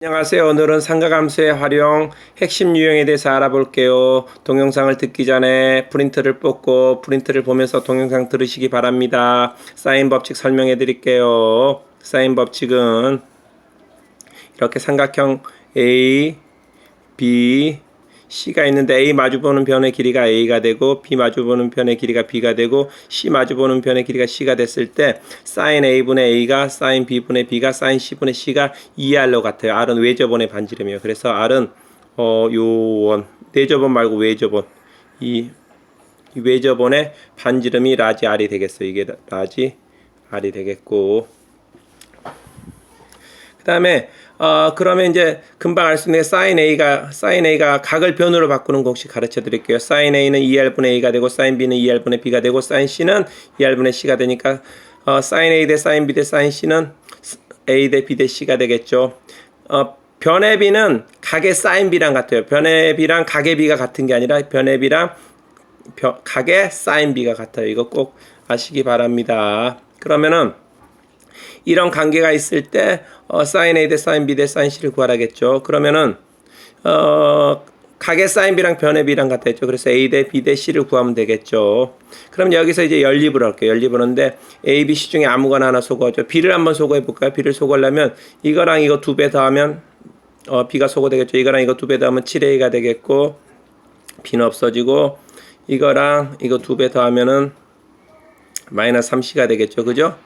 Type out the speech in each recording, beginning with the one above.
안녕하세요. 오늘은 삼각함수의 활용 핵심 유형에 대해서 알아볼게요. 동영상을 듣기 전에 프린트를 뽑고 프린트를 보면서 동영상 들으시기 바랍니다. 사인 법칙 설명해 드릴게요. 사인 법칙은 이렇게 삼각형 A, B, C가 있는데 A 마주보는 변의 길이가 A가 되고 B 마주보는 변의 길이가 B가 되고 C 마주보는 변의 길이가 C가 됐을 때 sin A분의 A가 sin B분의 B가 sin C분의 C가 2R로 같아요. R은 외접원의 반지름이에요. 그래서 R은 어, 요원 내접원 말고 외접원 이, 이 외접원의 반지름이 라지 R이 되겠어요. 이게 라지 R이 되겠고 그 다음에 어 그러면 이제 금방 알 수 있는 게 sin a가 sin a가 각을 변으로 바꾸는 거 혹시 가르쳐 드릴게요. sin a는 2r분의 a가 되고 sin b는 2r분의 b가 되고 sin c는 2r분의 c가 되니까 어 sin a 대 sin b 대 sin c는 a 대 b 대 c가 되겠죠. 어 변의 b는 각의 sin b랑 같아요. 변의 b랑 각의 b가 같은 게 아니라 변의 b랑 변- 각의 sin b가 같아요. 이거 꼭 아시기 바랍니다. 그러면은 이런 관계가 있을 때 어, sin A 대 sin B 대 sin C를 구하라겠죠. 그러면은 어, 각의 sin B랑 변의 B랑 같았죠. 그래서 A 대 B 대 C를 구하면 되겠죠. 그럼 여기서 이제 연립을 할게요. 연립을 하는데 A, B, C 중에 아무거나 하나 소거하죠. B를 한번 소거해 볼까요? B를 소거하려면 이거랑 이거 두 배 더하면 어, B가 소거되겠죠. 이거랑 이거 두 배 더하면 7A가 되겠고 B는 없어지고 이거랑 이거 두 배 더하면은 마이너스 3C가 되겠죠. 그죠?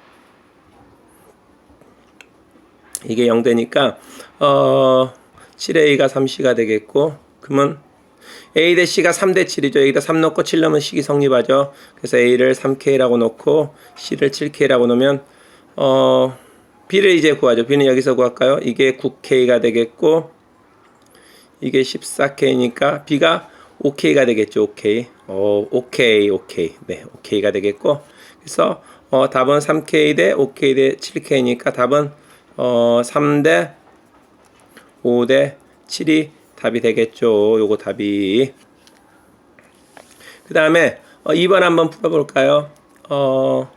이게 0 되니까 어 7a가 3c가 되겠고 그러면 a 대 c가 3 대 7이죠. 여기다 3 넣고 7 넣으면 식이 성립하죠. 그래서 a를 3k라고 놓고 c를 7k라고 놓으면 어 b를 이제 구하죠. b는 여기서 구할까요? 이게 9k가 되겠고 이게 14k니까 b가 5k가 되겠죠. 5k. 어, 오케이, 오케이. 네, 오케이가 되겠고. 그래서 어, 답은 3k 대 5k 대 7k니까 답은 어, 3대 5대 7이 답이 되겠죠. 요거 답이. 그 다음에 어, 2번 한번 풀어볼까요? 어,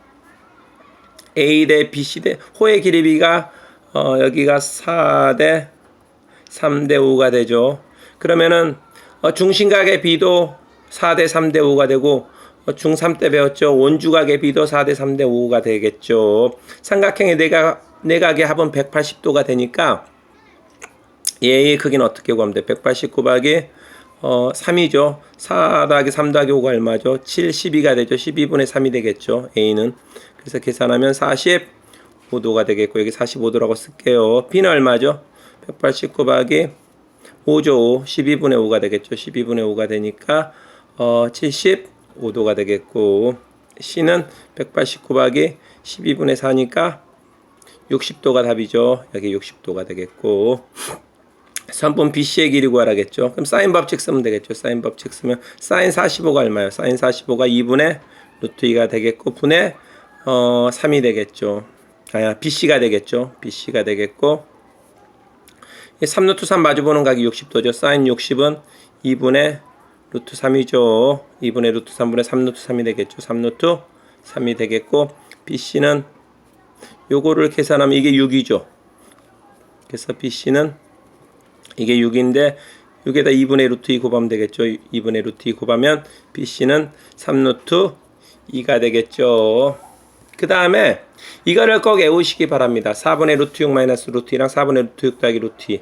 A 대 B, C 대 호의 길이 B가 어, 여기가 4대 3대 5가 되죠. 그러면은 어, 중심각의 B도 4대 3대 5가 되고 어, 중3 때 배웠죠. 원주각의 B도 4대 3대 5가 되겠죠. 삼각형의 내각, 내각의 합은 180도가 되니까 얘의 크기는 어떻게 구하면 돼? 180 곱하기 어, 3이죠. 4 더하기 3 더하기 5가 얼마죠? 7, 12가 되죠. 12분의 3이 되겠죠. A는. 그래서 계산하면 45도가 되겠고 여기 45도라고 쓸게요. B는 얼마죠? 180 곱하기 5죠. 12분의 5가 되겠죠. 12분의 5가 되니까 어, 75도가 되겠고 C는 180 곱하기 12분의 4니까 60도가 답이죠. 여기 60도가 되겠고 3번 BC의 길이 구하라겠죠. 그럼 사인 법칙 쓰면 되겠죠. 사인 법칙 쓰면 사인 45가 얼마예요? 사인 45가 2분의 루트 2가 되겠고 분의 어, 3이 되겠죠. 아, BC가 되겠죠. BC가 되겠고 3루트 3 마주보는 각이 60도죠. 사인 60은 2분의 루트 3이죠. 2분의 루트 3분의 3루트 3이 되겠죠. 3루트 3이 되겠고 BC는 요거를 계산하면 이게 6이죠. 그래서 BC는 이게 6인데 6에다 2분의 루트 2 곱하면 되겠죠. 2분의 루트 2 곱하면 BC는 3루트 2가 되겠죠. 그 다음에 이거를 꼭 외우시기 바랍니다. 4분의 루트 6 마이너스 루트 2랑 4분의 루트 6 더하기 루트 2.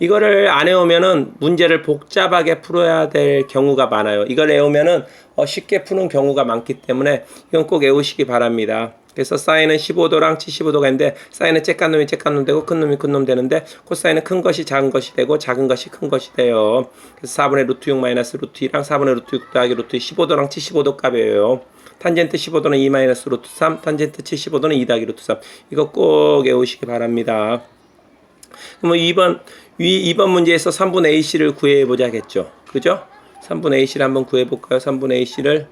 이거를 안 외우면은 문제를 복잡하게 풀어야 될 경우가 많아요. 이걸 외우면은 어, 쉽게 푸는 경우가 많기 때문에 이건 꼭 외우시기 바랍니다. 그래서 사인은 15도랑 75도가 있는데 사인은 쬐깐 놈이 쬐깐 놈 되고 큰 놈이 큰 놈 되는데 코사인은 큰 것이 작은 것이 되고 작은 것이 큰 것이 돼요. 그래서 4분의 루트 6 마이너스 루트 2랑 4분의 루트 6 더하기 루트 2 15도랑 75도 값이에요. 탄젠트 15도는 2 마이너스 루트 3, 탄젠트 75도는 2 더하기 루트 3. 이거 꼭 외우시기 바랍니다. 그러면 2번 위 2번 문제에서 3분의 AC를 구해 보자겠죠. 그죠? 3분의 AC를 한번 구해 볼까요? 3분의 AC를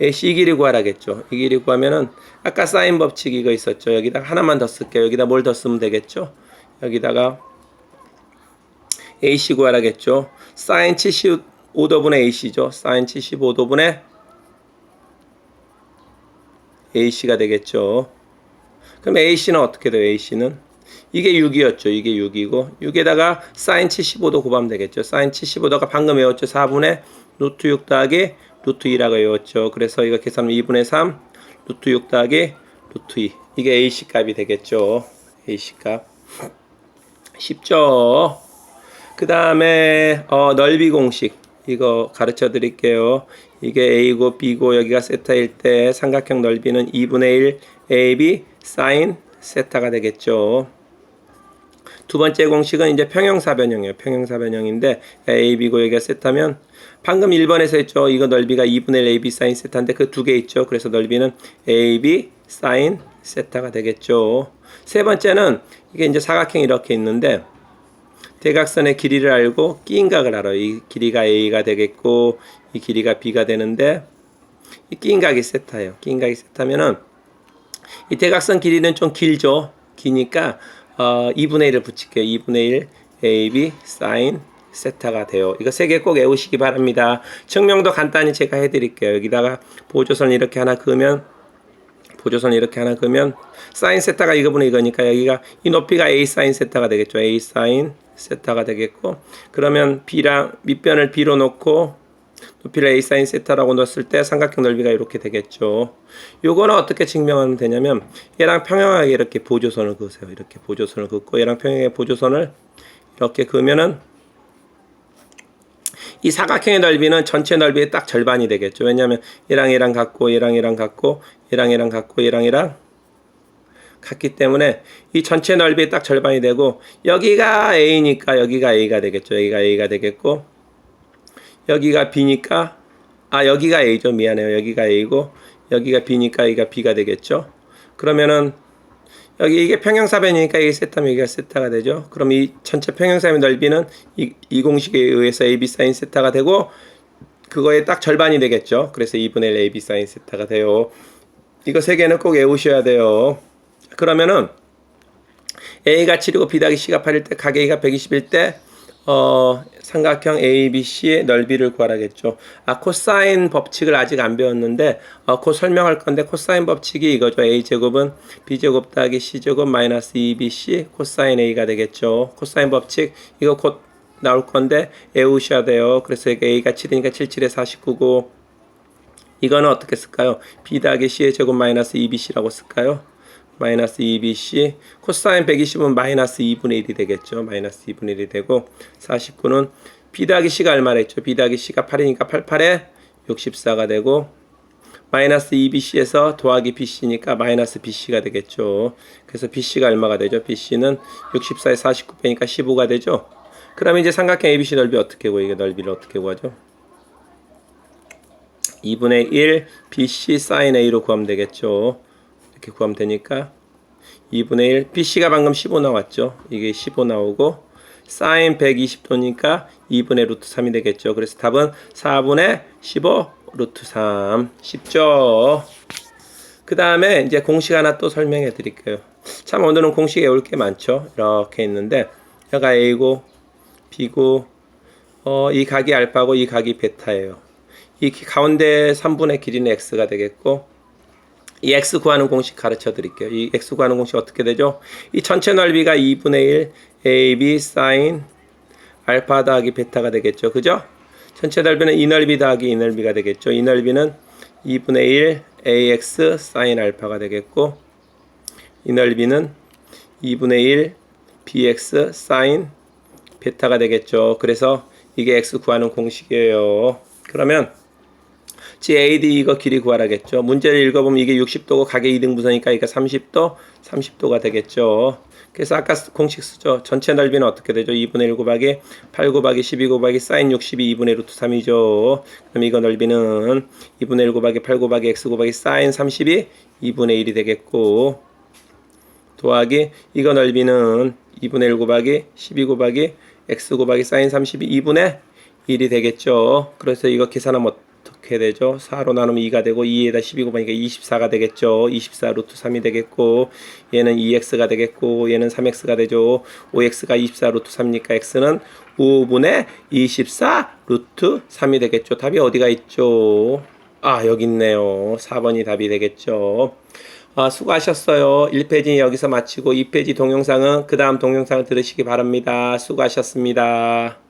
AC 이 길이 구하라겠죠. 이 길이 구하면은 아까 사인 법칙 이거 있었죠. 여기다 하나만 더 쓸게요. 여기다 뭘 더 쓰면 되겠죠? 여기다가 AC 구하라겠죠. 사인 75도분의 AC죠. 사인 75도분의 AC가 되겠죠. 그럼 AC는 어떻게 돼요? AC는 이게 6이었죠. 이게 6이고 6에다가 사인 75도 곱하면 되겠죠. 사인 75도가 방금 외웠죠. 4분의 루트 6 더하기 루트 2라고 외웠죠. 그래서 이거 계산하면 2분의 3 루트 6 더하기 루트 2 이게 AC 값이 되겠죠. AC 값 쉽죠. 그 다음에 어, 넓이 공식 이거 가르쳐 드릴게요. 이게 A고 B고 여기가 세타일 때 삼각형 넓이는 2분의 1 AB 사인 세타가 되겠죠. 두 번째 공식은 이제 평형사 변형이에요. 평형사 변형인데 AB고 여기가 세타면 방금 1번에서 했죠. 이거 넓이가 2분의 1 AB 사인 세타인데 그 두 개 있죠. 그래서 넓이는 AB 사인 세타가 되겠죠. 세 번째는 이게 이제 사각형이 이렇게 있는데 대각선의 길이를 알고 끼인각을 알아요. 이 길이가 A가 되겠고 이 길이가 B가 되는데 이 끼인각이 세타예요. 끼인각이 세타면은 이 대각선 길이는 좀 길죠. 기니까 어, 2분의 1을 붙일게요. 2분의 1 AB 사인 세타가 돼요. 이거 세 개 꼭 외우시기 바랍니다. 증명도 간단히 제가 해드릴게요. 여기다가 보조선 이렇게 하나 그으면 보조선 이렇게 하나 그으면 사인 세타가 이거분의 이거니까 여기가 이 높이가 A 사인 세타가 되겠죠. A 사인 세타가 되겠고 그러면 B랑 밑변을 B로 놓고 높이를 A 사인 세타라고 넣었을 때 삼각형 넓이가 이렇게 되겠죠. 요거는 어떻게 증명하면 되냐면 얘랑 평행하게 이렇게 보조선을 그으세요. 이렇게 보조선을 긋고 얘랑 평행하게 보조선을 이렇게 그으면은 이 사각형의 넓이는 전체 넓이의 딱 절반이 되겠죠. 왜냐하면 얘랑 얘랑 같고 얘랑 얘랑 같고 얘랑 얘랑 같고 얘랑 얘랑 같기 때문에 이 전체 넓이의 딱 절반이 되고 여기가 A니까 여기가 A가 되겠죠. 여기가 A가 되겠고 여기가 B니까 아 여기가 A죠. 미안해요. 여기가 A고 여기가 B니까 여기가 B가 되겠죠. 그러면은 여기 이게 평형사변이니까 이게 세타면 여기가 세타가 되죠. 그럼 이 전체 평형사변 넓이는 이, 이 공식에 의해서 AB 사인 세타가 되고 그거의 딱 절반이 되겠죠. 그래서 2분의 1 AB 사인 세타가 돼요. 이거 세 개는 꼭 외우셔야 돼요. 그러면은 A가 7이고 B 더하기 C가 8일 때각 A가 120일 때 어, 삼각형 ABC의 넓이를 구하라겠죠. 아, 코사인 법칙을 아직 안 배웠는데 어, 곧 설명할 건데 코사인 법칙이 이거죠. A제곱은 B제곱 더하기 C제곱 마이너스 2BC 코사인 A가 되겠죠. 코사인 법칙 이거 곧 나올 건데 외우셔야 돼요. 그래서 A가 7이니까 77에 49고 이거는 어떻게 쓸까요? B 더하기 C의 제곱 마이너스 2BC라고 쓸까요? 마이너스 2bc 코사인 120은 마이너스 2분의 1이 되겠죠. 마이너스 2분의 1이 되고 49는 b 더하기 c가 얼마나 했죠? b 더하기 c가 8이니까 88에 64가 되고 마이너스 2bc에서 더하기 bc니까 마이너스 bc가 되겠죠. 그래서 bc가 얼마가 되죠? bc는 64에 49 빼니까 15가 되죠. 그러면 이제 삼각형 ABC 넓이 어떻게 구해요? 이게 넓이를 어떻게 구하죠? 2분의 1 BC sin A로 구하면 되겠죠. 이렇게 구하면 되니까 2분의 1 BC가 방금 15 나왔죠. 이게 15 나오고 sin 120도니까 2분의 루트 3이 되겠죠. 그래서 답은 4분의 15 루트 3 쉽죠. 그 다음에 이제 공식 하나 또 설명해 드릴게요. 참 오늘은 공식 외울 게 많죠. 이렇게 있는데 여가 A고 B고 어, 이 각이 알파고 이 각이 베타예요. 이 가운데 3분의 길이는 x가 되겠고 이 x 구하는 공식 가르쳐 드릴게요. 이 x 구하는 공식 어떻게 되죠? 이 전체 넓이가 2분의 1 ab sin 알파 더하기 베타가 되겠죠. 그죠? 전체 넓이는 이 넓이 더하기 이 넓이가 되겠죠. 이 넓이는 2분의 1 ax sin 알파가 되겠고 이 넓이는 2분의 1 bx sin 베타가 되겠죠. 그래서 이게 x 구하는 공식이에요. 그러면 지 AD 이거 길이 구하라겠죠. 문제를 읽어보면 이게 60도고 각의 2등분선이니까 이게 30도, 30도가 되겠죠. 그래서 아까 공식 쓰죠. 전체 넓이는 어떻게 되죠? 2분의 1 곱하기 8 곱하기 12 곱하기 사인 62 2분의 루트 3이죠. 그럼 이거 넓이는 2분의 1 곱하기 8 곱하기 x 곱하기 사인 32 2분의 1이 되겠고 더하기 이거 넓이는 2분의 1 곱하기 12 곱하기 x 곱하기 사인 32 2분의 1이 되겠죠. 그래서 이거 계산하면 어떻게 되죠? 4로 나누면 2가 되고 2에다 12 곱하니까 24가 되겠죠. 24 루트 3이 되겠고 얘는 2x가 되겠고 얘는 3x가 되죠. 5x가 24 루트 3이니까 x는 5분의 24 루트 3이 되겠죠. 답이 어디가 있죠? 아 여기 있네요. 4번이 답이 되겠죠. 아, 수고하셨어요. 1페이지 여기서 마치고 2페이지 동영상은 그 다음 동영상을 들으시기 바랍니다. 수고하셨습니다.